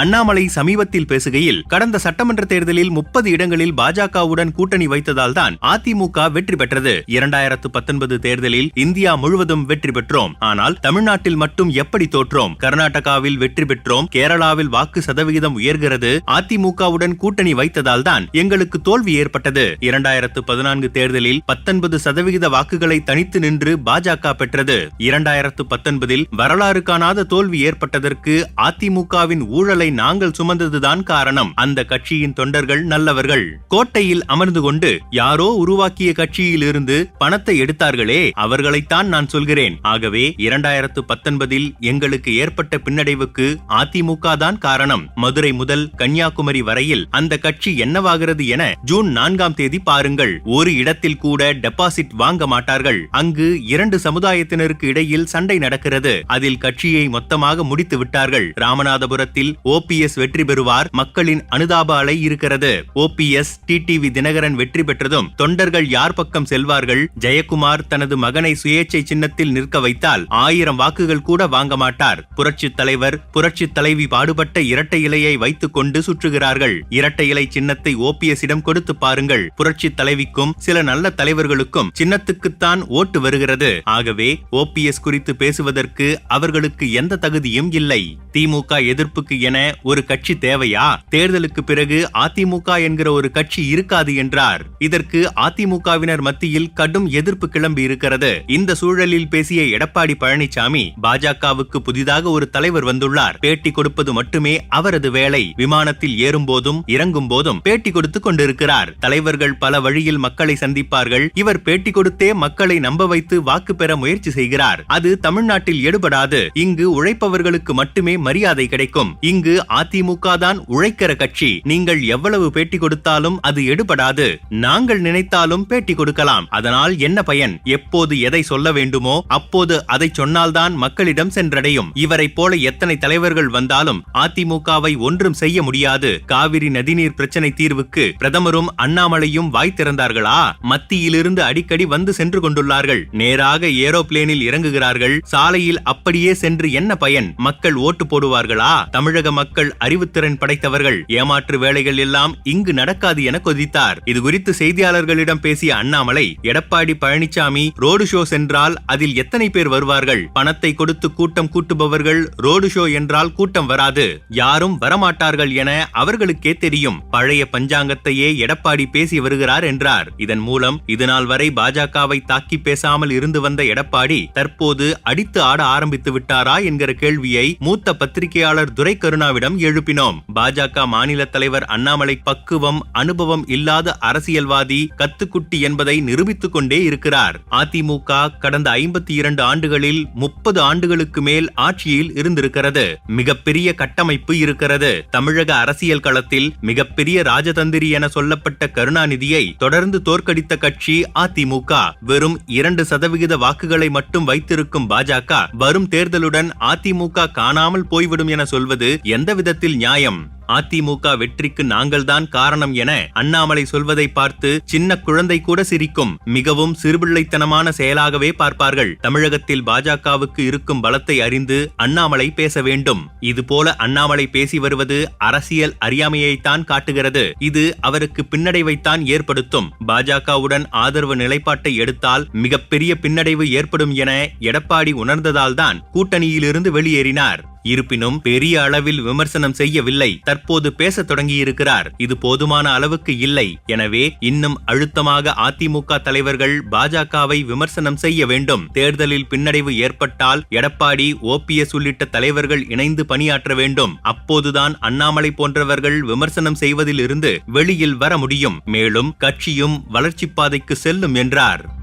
அண்ணாமலை சமீபத்தில் பேசுகையில் கடந்த சட்டமன்ற தேர்தலில் முப்பது இடங்களில் பாஜகவுடன் கூட்டணி வைத்ததால் தான் அதிமுக வெற்றி பெற்றது. இரண்டாயிரத்து பத்தொன்பது தேர்தலில் இந்தியா முழுவதும் வெற்றி பெற்றோம். ஆனால் தமிழ்நாட்டில் மட்டும் எப்படி தோற்றோம்? கர்நாடகாவில் வெற்றி பெற்றோம். கேரளாவில் வாக்கு சதவிகிதம் உயர்கிறது. அதிமுகவுடன் கூட்டணி வைத்ததால் தான் எங்களுக்கு தோல்வி ஏற்பட்டது. இரண்டாயிரத்து பதினான்கு தேர்தலில் பத்தொன்பது சதவிகித வாக்குகளை தனித்து நின்று பாஜக பெற்றது. இரண்டாயிரத்து பத்தொன்பதில் வரலாறு காணாத தோல்வி ஏற்பட்டதற்கு அதிமுகவின் ஊழலை நாங்கள் சுமந்ததுதான் காரணம். அந்த கட்சியின் தொண்டர்கள் நல்லவர்கள். கோட்டையில் அமர்ந்து கொண்டு யாரோ உருவாக்கிய கட்சியில் இருந்து பணத்தை எடுத்தார்களே அவர்களைத்தான் நான் சொல்கிறேன். ஆகவே இரண்டாயிரத்து பத்தொன்பதில் எங்களுக்கு ஏற்பட்ட பின்னடைவுக்கு அதிமுக தான் காரணம். மதுரை முதல் கன்னியாகுமரி வரையில் அந்த கட்சி என்னவாகிறது என ஜூன் நான்காம் தேதி பாருங்கள். ஒரு இடத்தில் கூட டெபாசிட் வாங்க மாட்டார்கள். அங்கு இரண்டு சமுதாயத்தினருக்கு இடையில் சண்டை நடக்கிறது. அதில் கட்சியை மொத்தமாக முடித்து விட்டார்கள். ராமநாதபுரத்தில் ஓ ஓபிஎஸ் வெற்றி பெறுவார் மக்களின் அனுதாப அலை இருக்கிறது. ஓபிஎஸ் டிடிவி தினகரன் வெற்றி பெற்றதும் தொண்டர்கள் யார் பக்கம் செல்வார்கள்? ஜெயக்குமார் தனது மகனை சுயேச்சை சின்னத்தில் நிற்க வைத்தால் ஆயிரம் வாக்குகள் கூட வாங்க மாட்டார். புரட்சி தலைவர் புரட்சி தலைவி பாடுபட்ட இரட்டை இலையை வைத்துக் கொண்டு சுற்றுகிறார்கள். இரட்டை இலை சின்னத்தை ஓபிஎஸ்ஸிடம் கொடுத்து பாருங்கள். புரட்சி தலைவிக்கும் சில நல்ல தலைவர்களுக்கும் சின்னத்துக்குத்தான் ஓட்டு வருகிறது. ஆகவே ஓபிஎஸ் குறித்து பேசுவதற்கு அவர்களுக்கு எந்த தகுதியும் இல்லை. திமுக எதிர்ப்புக்கு என ஒரு கட்சி தேவையா? தேர்தலுக்கு பிறகு அதிமுக என்கிற ஒரு கட்சி இருக்காது என்றார். இதற்கு அதிமுகவினர் மத்தியில் கடும் எதிர்ப்பு கிளம்பி இருக்கிறது. இந்த சூழலில் பேசிய எடப்பாடி பழனிசாமி பாஜகவுக்கு புதிதாக ஒரு தலைவர் வந்துள்ளார். பேட்டி கொடுப்பது மட்டுமே அவரது வேலை. விமானத்தில் ஏறும் போதும் இறங்கும் போதும் பேட்டி கொடுத்து கொண்டிருக்கிறார். தலைவர்கள் பல வழியில் மக்களை சந்திப்பார்கள். இவர் பேட்டி கொடுத்தே மக்களை நம்ப வைத்து வாக்கு பெற முயற்சி செய்கிறார். அது தமிழ்நாட்டில் எடுபடாது. இங்கு உழைப்பவர்களுக்கு மட்டுமே மரியாதை கிடைக்கும். இங்கு அதிமுக தான் உழைக்கிற கட்சி. நீங்கள் எவ்வளவு பேட்டி கொடுத்தாலும் அது எடுபடாது. நாங்கள் நினைத்தாலும் பேட்டி கொடுக்கலாம். அதனால் என்ன பயன்? எப்போது எதை சொல்ல வேண்டுமோ அப்போது அதை சொன்னால்தான் மக்களிடம் சென்றடையும். இவரை போல எத்தனை தலைவர்கள் வந்தாலும் அதிமுகவை ஒன்றும் செய்ய முடியாது. காவிரி நதிநீர் பிரச்சனை தீர்வுக்கு பிரதமரும் அண்ணாமலையும் வாய் திறந்தார்களா? மத்தியிலிருந்து அடிக்கடி வந்து சென்று கொண்டுள்ளார்கள். நேராக ஏரோப்ளேனில் இறங்குகிறார்கள். சாலையில் அப்படியே சென்று என்ன பயன்? மக்கள் ஓட்டு போடுவார்களா? தமிழக மக்கள் அறிவுத்திறன் படைத்தவர்கள் ஏமாற்று வேலைகள் எல்லாம் இங்கு நடக்காது என கொதித்தார். இதுகுறித்து செய்தியாளர்களிடம் பேசிய அண்ணாமலை எடப்பாடி பழனிசாமி ரோடு ஷோ சென்றால் அதில் எத்தனை பேர் வருவார்கள்? பணத்தை கொடுத்து கூட்டம் கூட்டுபவர்கள் ரோடு ஷோ என்றால் கூட்டம் வராது. யாரும் வரமாட்டார்கள் என அவர்களுக்கே தெரியும். பழைய பஞ்சாங்கத்தையே எடப்பாடி பேசி வருகிறார் என்றார். இதன் மூலம் இதுநாள் வரை பாஜகவை தாக்கி பேசாமல் இருந்து வந்த எடப்பாடி தற்போது அடித்து ஆட ஆரம்பித்து விட்டாரா? என்கிற கேள்வியை மூத்த பத்திரிகையாளர் துரை கருணாவிடம் எழுப்பினோம். பாஜக மாநில தலைவர் அண்ணாமலை பக்குவம் அனுபவம் இல்லாத அரசியல்வாதி கத்துக்குட்டி என்பதை நிரூபித்துக் கொண்டே இருக்கிறார். அதிமுக கடந்த ஐம்பத்தி இரண்டு ஆண்டுகளில் முப்பது ஆண்டுகளுக்கு மேல் ஆட்சியில் இருந்திருக்கிறது. மிகப்பெரிய கட்டமைப்பு இருக்கிறது. தமிழக அரசியல் களத்தில் மிகப்பெரிய ராஜதந்திரி என சொல்லப்பட்ட கருணாநிதியை தொடர்ந்து தோற்கடித்த கட்சி அதிமுக. வெறும் இரண்டு சதவிகித வாக்குகளை மட்டும் வைத்திருக்கும் பாஜக வரும் தேர்தலுடன் அதிமுக காணாமல் போய்விடும் என சொல்வது எந்த விதத்தில் நியாயம்? அதிமுக வெற்றிக்கு நாங்கள்தான் காரணம் என அண்ணாமலை சொல்வதை பார்த்து சின்ன குழந்தை கூட சிரிக்கும். மிகவும் சிறுபிள்ளைத்தனமான செயலாகவே பார்ப்பார்கள். தமிழகத்தில் பாஜகவுக்கு இருக்கும் பலத்தை அறிந்து அண்ணாமலை பேச வேண்டும். இதுபோல அண்ணாமலை பேசி வருவது அரசியல் அறியாமையைத்தான் காட்டுகிறது. இது அவருக்கு பின்னடைவைத்தான் ஏற்படுத்தும். பாஜகவுடன் ஆதரவு நிலைப்பாட்டை எடுத்தால் மிகப்பெரிய பின்னடைவு ஏற்படும் என எடப்பாடி உணர்ந்ததால்தான் கூட்டணியிலிருந்து வெளியேறினார். இருப்பினும் பெரிய அளவில் விமர்சனம் செய்யவில்லை. தற்போது பேசத் தொடங்கியிருக்கிறார். இது போதுமான அளவுக்கு இல்லை. எனவே இன்னும் அழுத்தமாக அதிமுக தலைவர்கள் பாஜகவை விமர்சனம் செய்ய வேண்டும். தேர்தலில் பின்னடைவு ஏற்பட்டால் எடப்பாடி ஓபிஎஸ் உள்ளிட்ட தலைவர்கள் இணைந்து பணியாற்ற வேண்டும். அப்போதுதான் அண்ணாமலை போன்றவர்கள் விமர்சனம் செய்வதில் இருந்து வெளியில் வர முடியும். மேலும் கட்சியும் வளர்ச்சிப் பாதைக்கு செல்லும் என்றார்.